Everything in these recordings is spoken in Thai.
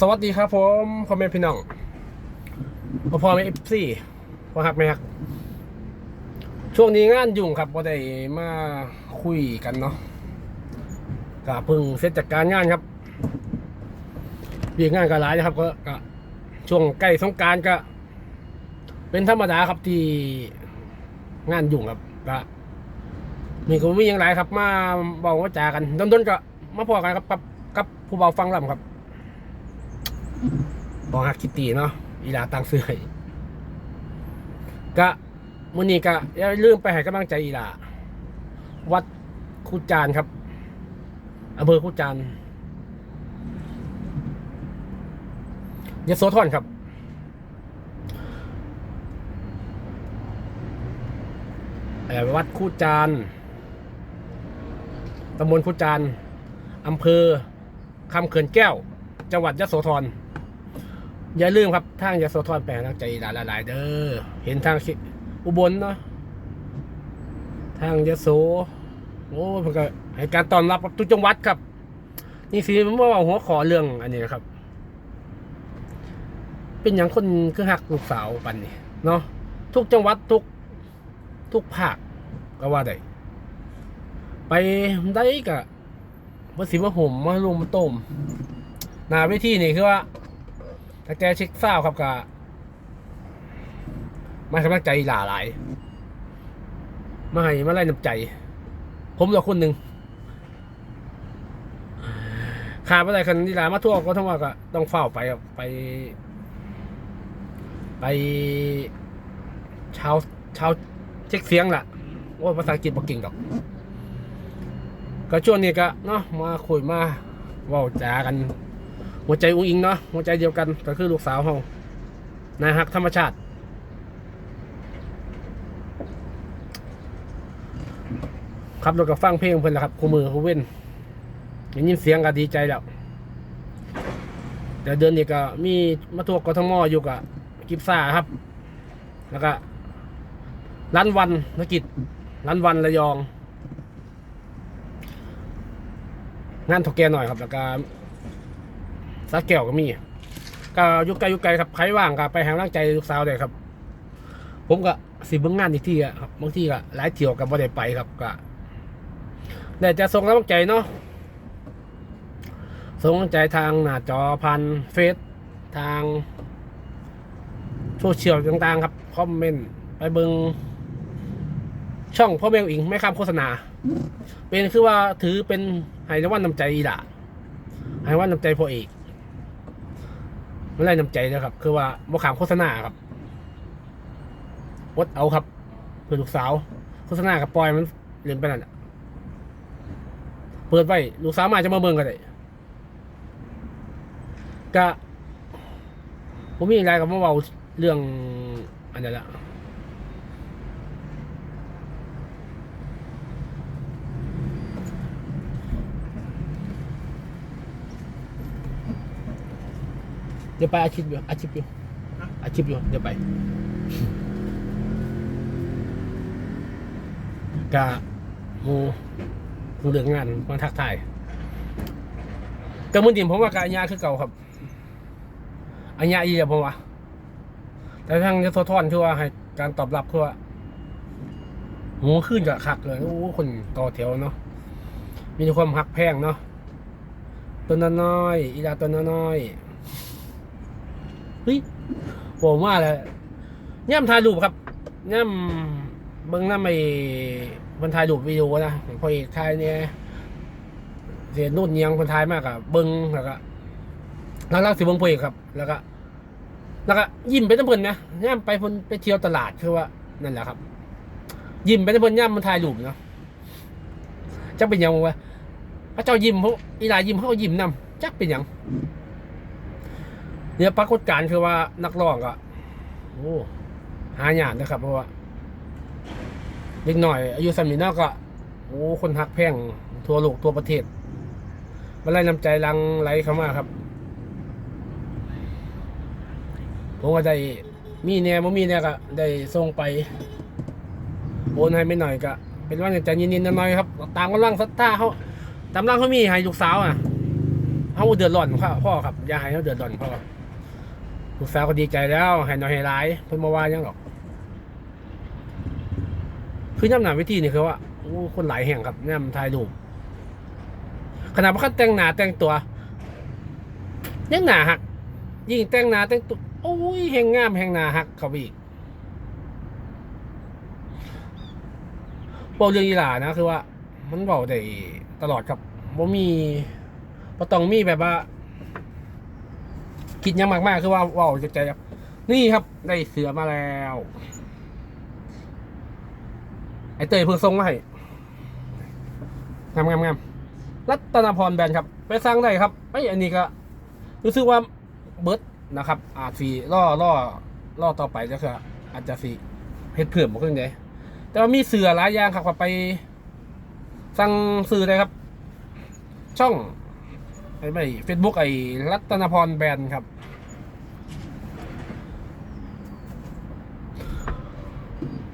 สวัสดีครับผมพ่อแม่พี่น้องพ่อพ่อแม่เอฟซีพ่อฮักแม่ฮักช่วงนี้งานยุ่งครับพอได้มาคุยกันเนาะก็เพิ่งเสร็จจากการงานครับเรียกงานก็หลายนะครับก็กช่วงใกล้สงการก็ เป็นธรรมดาครับที่งานยุ่งครับก็มีก็มีอย่างไรครับ มาบอกว่าจากันต้นๆก็มาพอกันครับกับกับผู้เบาฟังลำครับ บอกฮักคิตตี้เนาะอีหลาตังเสื้อให้ก็มื้อนี้ก็อย่าลืมไปให้กำลังใจอีหลาวัดคูจานครับอำเภอคูจานยโสธรครับเอ่อวัดคูจานตำบลคูจานอำเภอคำเขื่อนแก้ว จังหวัดยโสธร อย่าลืมครับทางยาโสธรแปลงนักใจหลายๆเด้อเห็นทางอุบลเนาะทางยาโสโอ้มันก็ให้การต้อนรับทุกจังหวัดครับ นี่สิผมว่าหัวขอเรื่องอันนี้นะครับ เป็นอย่างคนคือหักลูกสาวปันนี่เนาะทุกจังหวัดทุกทุกภาคก็ว่าได้ไปได้กะว่าสิว่าผมมาลุมมาต้มนาเวทีนี่คือว่า ถ้าแกเช็คเศร้าครับก็มาให้กำลังใจหลาหลายมาให้มาไล่น้ำใจ ผมเหลือคนหนึ่งขาดอะไรคันนี่ลามาทั่วก็ทั้งว่าก็ต้องเฝ้าไปไป ไปชาเช้าเช็คเสียงล่ะว่าภาษาอังกฤษบอกเก่งดอก ก็ช่วงนี้ก็เนาะมาคุยมาว่าจากัน หัวใจอุ้งอิงเนาะหัวใจเดียวกันก็คือลูกสาวเขานาฮักธรรมชาติ ครับเราก็ฟังเพลงเพิ่นละครับคู่มือคู่เว้นได้ยินเสียงก็ดีใจแล้วแต่เดือนนี้ก็มีมาทัวร์กทมอยู่กับกิฟซ่าครับ แล้วก็ร้านวันนกิจร้านวันระยอง งานถกแกหน่อยครับ แล้วก็ สาแก้วก็มีก็ยุกไกลยุกไกลครับใครว่างก็ไปหาร่างใจลูกสาวได้ครับ ผมก็สิบเบิ่งงานอีกที่อะครับบางทีก็หลายเที่ยวกับบ่ได้ไปครับก็แต่จะส่งกำลังใจเนาะส่งกำลังใจทางหน้าจอพันเฟซทางโซเชียลต่างๆ ครับคอมเมนต์ไปเบิงช่องพ่อแมวอิงไม่ข้ามโฆษณา เป็นคือว่าถือเป็นไฮรางวันน้ำใจอีหล่ะให้ว่าน้ำใจพ่อเอก ไม่ได้น้ำใจนะครับ คือว่าบ่ขามโฆษณาครับวดเอาครับเพื่อลูกสาว โฆษณากับปอยมันเรียนไปนั่นเปิดไว้ลูกสาวมาจะมาเมืองกันเลยก็ผมมีอะไรกับมาเบาเรื่องอันนี้นละ เดี๋ยวไปอาชีพอยู่อาชีพอยู่อาชีพอยู่เดี๋ยวไปกะหมูหมูเรื่องงานมาทักทายแต่มือดีผมว่ากะอัญญาคือเก่าครับอัญญาอีอะผมว่าแต่ทางยโสธรคือว่าให้การตอบรับคือว่าหมูขึ้นกับคักเลยโอ้คนต่อแถวเนาะมีความหักแพงเนาะตัวน้อยอีลาตัวน้อย เฮ้ยผมว่าเลยย่ำถ่ายรูปครับย่ำเบิ่งน้ำไอ้คนถ่ายรูปวิดีโอนะพอเอกถ่ายเนี่ยเสียนุ่นเนียังคนถ่ายมากอะเบิ่งแล้วก็แล้วลักสิเบิ่งพอเอกครับ แล้วก็แล้วก็ยิ้มไปทั้งเพิ่นนะย่ำไปพนไปเที่ยวตลาดคือว่านั่นแหละครับ ยิ้มไปทั้งเพิ่นย่ำมันถ่ายรูปเนาะจักเป็นยังวะพระเจ้ายิ้มเขาอีหลายิ้มเขายิ้มนำจักเป็นยัง เนี่ยปรากฏการณ์คือว่านักร้องก็โอ้หายากนะครับ เพราะว่าเล็กหน่อย อายุสามีนอกก็โอ้คนหักแพงทั่วโลกทั่วประเทศมาไล่นำใจลังไหลเข้ามาครับผมก็ได้มีแนวบ่มีแนวก็ได้ส่งไปโอนให้ไม่หน่อยก็เป็นว่าใจเย็นๆหน่อยๆครับ ตามกำลังศรัทธาเขาตามกำลังเขามีให้ลูกสาวอะเขาเดือดร้อนพ่อพ่อครับอย่าให้เขาเดือดร้อนพ่อ ลูกสาวก็ดีใจแล้วให้น้อยให้ร้ายเพิ่นมาว่ายังหรอกคือย่ำหนาวิธีนี่คือว่าโอ้คนหลายแห่งครับย่ำถ่ายรูปขนาดว่าเขาแต่งหนาแต่งตัวยังหนาหัก ยิ่งแต่งหนาแต่งตัวโอ้ยแห่งงามแห่งหนาหักเขาอีกบอกเรื่องยีหลานะคือว่า มันบอกได้ตลอดครับว่ามีบ่ต้องมีแบบว่า คิดยังมากๆคือว่าว่าจากใจครับ นี่ครับได้เสือมาแล้ว ไอเตยเพิ่งส่งมาให้งามงามงามรัตนพรแบรนด์ครับ ไปสั่งได้ครับไออันนี้ก็ รู้สึกว่าเบิร์ดนะครับ อาจสีล่อล่อล่อต่อไปก็คืออาจจะสีเฮ็ดเพิ่มมาขึ้นเลยแต่ว่ามีเสือหลายอย่างครับไปสั่งซื้อได้ครับ ช่อง ไม่เฟซบุ๊กไอ้รัตนพรแบรนด์ครับ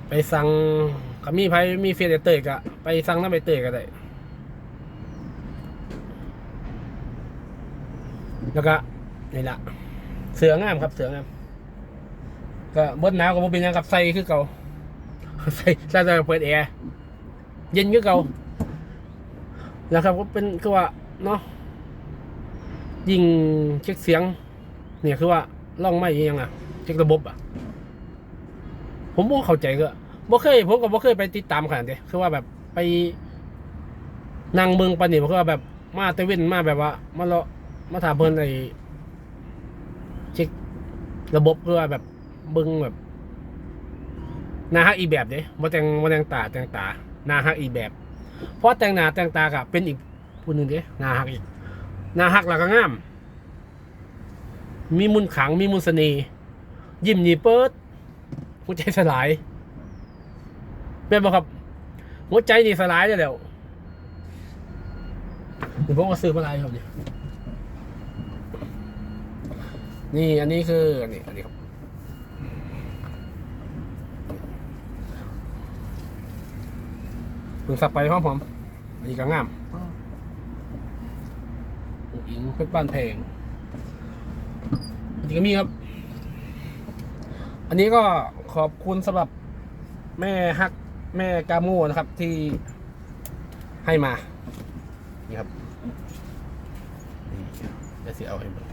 ไปสั่งก็มีไผมีเฟซไอเตยก็ไปสั่งน้ำไอเตยก็ได้แล้วก็นี่ละเสืองามครับ เสืองามก็บดหนาวก็บ่เป็นยังกับใส่คือเก่าใส่ใส่แต่เปิดแอร์เย็นคือเก่าแล้วครับก็เป็นคือว่าเนาะ ยิงเช็คเสียง เนี่ยคือว่าล่องไม่ยังอะ เช็คระบบอะ ผมบ่เข้าใจก็บ่เคยผมก็บ่เคยไปติดตามขนาดนี้คือว่าแบบไปนั่งเบิ่งปานนี้บ่คือว่าแบบมาแตเว้นมาแบบว่า มาเลาะมาถามเพิ่นไอ้เช็คระบบคือว่าแบบเบิ่งแบบนาฮักอีแบบเด้บ่แต่งบ่แต่งตาแต่งตานาฮักอีแบบเพราะแต่งหน้าแต่งตาก็เป็นอีกผู้หนึงเด้นาฮักอีก น้าฮักแล้วก็งาม มีมุนขังมีมุนเสน่ห์ยิ้มหนีเปิด หัวใจสลายเป็นบ่ครับ หัวใจนี่สลายเลยเดี๋ยวเดี๋ยวผมก็ซื้อมาหลายครับเนี่ยนี่อันนี้คืออันนี้อันนี้ครับเพิ่งสับไปพร้อมผมอันนี้ก็งาม อุ๋งอิงเพชรบ้านแพงอันนี้ก็มีครับ อันนี้ก็ขอบคุณสำหรับแม่ฮักแม่กาโมนะครับที่ให้มา นี่ครับนี่เดี๋ยวสิเอาให้เบิ่ง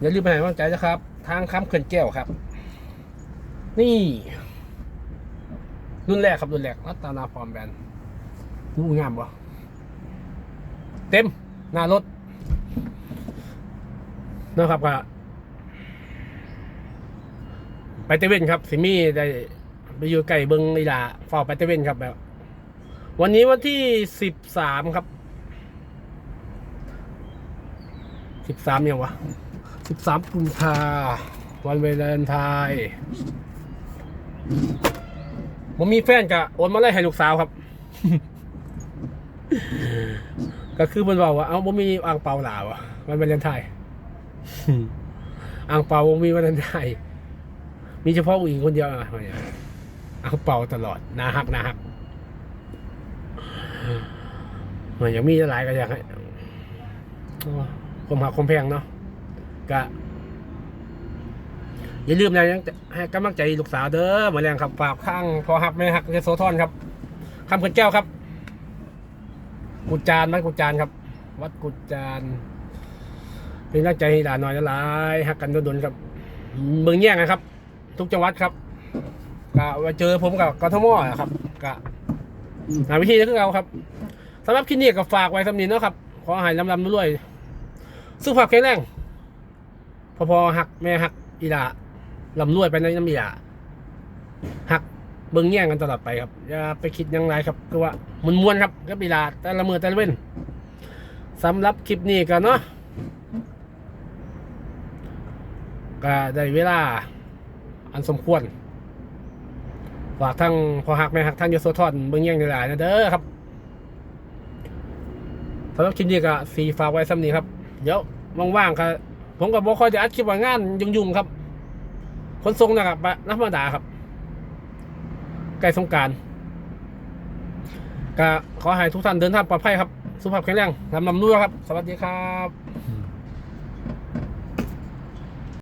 อย่าลืมไปไหนว่างใจนะครับ ทางค้ำเขื่อนแก้วครับ นี่ รุ่นแรกครับ รุ่นแรกรัตนาฟอร์มแบรนด์ รู้งามปะเต็ม หน้ารถนะครับก็ไปเตเว่นครับ สิมี่ได้ไปอยู่ไก่เบิงอีลาฟอไปเตเว่นครับแบบ วันนี้วันที่สิบสามครับสิบสามยังวะสิบสามกุมภาวันเวลนไทน์ผมมีแฟนกะโอนมาไล่ให้ลูกสาวครับ ก็คือมันบอกว่า เอาผมมีอ่างเปาหลาวะวันเวลนไทน์อ่างเปามีวันนั้นได้มีเฉพาะผู้หญิงคนเดียวอะเนี่ยอ่างเปาตลอดนาฮักนาฮักเหมือนยังมีหลายก็อยากให้คมหักคมแพงเนาะก็อย่าลืมนะยังให้กำลังใจลูกสาวเด้อเหมือนแรงครับฝากข้างพอหักไม่หักจะโซทอนครับคำขันแก้วครับ กุจานวัดกุจานครับ วัดกุจานเป็นกำลังใจให้หนน้อยหลายหักกันโดนๆครับเมืองแย่งนะครับ ทุกจังหวัดครับก็มาเจอผมกับกทมนะครับก็หาวิธีคือเราครับสำหรับคลิปนี้ก็ฝากไว้สำนีเนาะครับขอให้ลำลำรวยสุขภาพแข็งแรงพอพอหักแม่หักอีหลาลำรวยไปในน้ำอีหลา เบิ่งแย่งกันตลอดไปครับอย่าไปคิดยังไรครับคือว่ามันมวนครับกับอีลาแต่ละมือแต่ละเว้นสำหรับคลิปนี้กันเนาะก็ได้เวลาอันสมควรฝากทั้งพอหักแม่หักทั้งยโสธรเบิ่งแย่งหลายๆนะเด้อครับสำหรับคลิปนี้ก็สีฝากไว้ซ้ำนี้ครับ เดี๋ยวว่างๆครับผมก็บอกคอยจะอัดคลิปว่างานยุ่งๆครับ คนทรงนะครับธรรมดาครับ กล้สงการก็ขอให้ทุกท่านเดินทางปลอดภัยครับ สุขภาพแข็งแรงลำลำด้วยครับ สวัสดีครับ